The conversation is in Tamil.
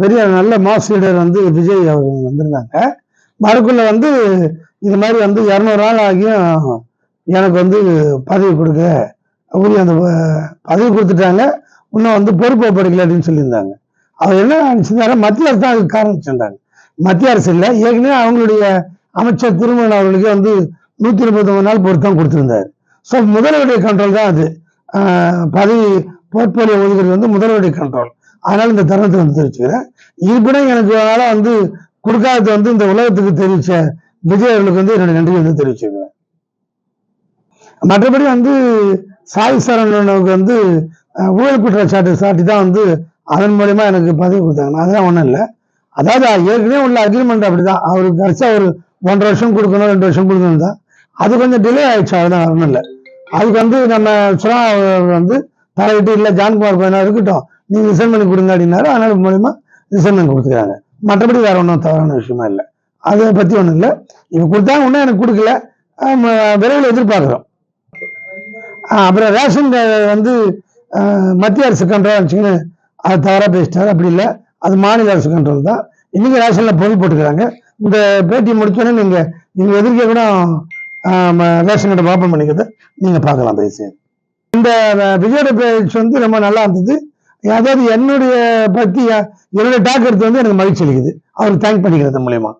பெரிய நல்ல மாஸ் லீடர் வந்து விஜய் அவங்க வந்திருந்தாங்க. மறுக்குள்ள வந்து இது மாதிரி வந்து இரநூறு நாள் ஆகியும் எனக்கு வந்து பதவி கொடுக்க உரிய அந்த பதவி கொடுத்துட்டாங்க. இன்னும் வந்து பொறுப்பு படிக்கல அப்படின்னு சொல்லியிருந்தாங்க. அவர் என்ன நினைச்சிருந்தாரு? மத்திய அரசு தான் அதுக்கு காரணம் சொன்னாங்க. மத்திய அரசு இல்லை ஏற்கனவே அவங்களுடைய அமைச்சர் திருமணம் அவர்களுக்கு வந்து நூத்தி முப்பத்தி நாள் பொறுத்து தான் கொடுத்திருந்தாரு. ஸோ முதல்வருடைய கண்ட்ரோல் தான் அது. பதவி போர்ட்போலியோ ஒதுக்குறது வந்து முதல்வருடைய கண்ட்ரோல் அதனால இந்த தருணத்தை வந்து தெரிவிச்சுக்கிறேன் இருப்பினும் எனக்கு அதனால வந்து கொடுக்காதது வந்து இந்த உலகத்துக்கு தெரிவிச்ச விஜய் அவர்களுக்கு வந்து என்னுடைய நன்றி வந்து தெரிவிச்சுக்கிறேன். மற்றபடி வந்து சாய் சரவணனுக்கு வந்து அஹ், ஊழல் குற்றச்சாட்டு சாட்டி தான் வந்து அதன் மூலயமா எனக்கு பதவி கொடுத்தாங்க. அதெல்லாம் ஒன்றும் இல்லை. அதாவது ஏற்கனவே உள்ள அக்ரிமெண்ட் அப்படிதான். அவருக்கு கடைசியாக ஒரு ஒன்றரை வருஷம் கொடுக்கணும் ரெண்டு வருஷம் கொடுக்கணும் தான். அது கொஞ்சம் டிலே ஆயிடுச்சு அதுதான் ஒன்றும் இல்லை. அதுக்கு வந்து நம்ம சுரா வந்து தலையிட்டு இல்லை ஜான்குமார் பையனா இருக்கட்டும். நீங்க ரிசைன் பண்ணி கொடுங்க அப்படின்னாரு அதனால மூலயமா ரிசைன் பண்ணி கொடுத்துருக்காங்க மற்றபடி வேற ஒன்றும் தவறான விஷயமா இல்லை. அதை பத்தி ஒன்றும் இல்லை. இவங்க கொடுத்தாங்க ஒன்றும் எனக்கு கொடுக்கல. விரைவில் எதிர்பார்க்குறோம். அப்புறம் ரேஷன் வந்து மத்திய அரசு கண்ட்ரோல் இருந்துச்சுன்னு அது தவறாக பேசிட்டார். அப்படி இல்லை. அது மாநில அரசு கண்ட்ரோல் தான். இன்னைக்கு ரேஷன்ல பொருள் போட்டுக்கிறாங்க. இந்த பேட்டி முடிச்சோன்னே நீங்கள் நீங்கள் எதிர்க்க கூட ரேஷன் கடை ஓப்பன் பண்ணிக்கிறத நீங்கள் பார்க்கலாம் பேசி இந்த விஜயோட பேச்சு வந்து ரொம்ப நல்லா இருந்தது. அதாவது என்னுடைய பற்றி என்னுடைய டாக் எடுத்து வந்து எனக்கு மகிழ்ச்சி அளிக்குது. அவருக்கு தேங்க் பண்ணிக்கிறது மூலயமா.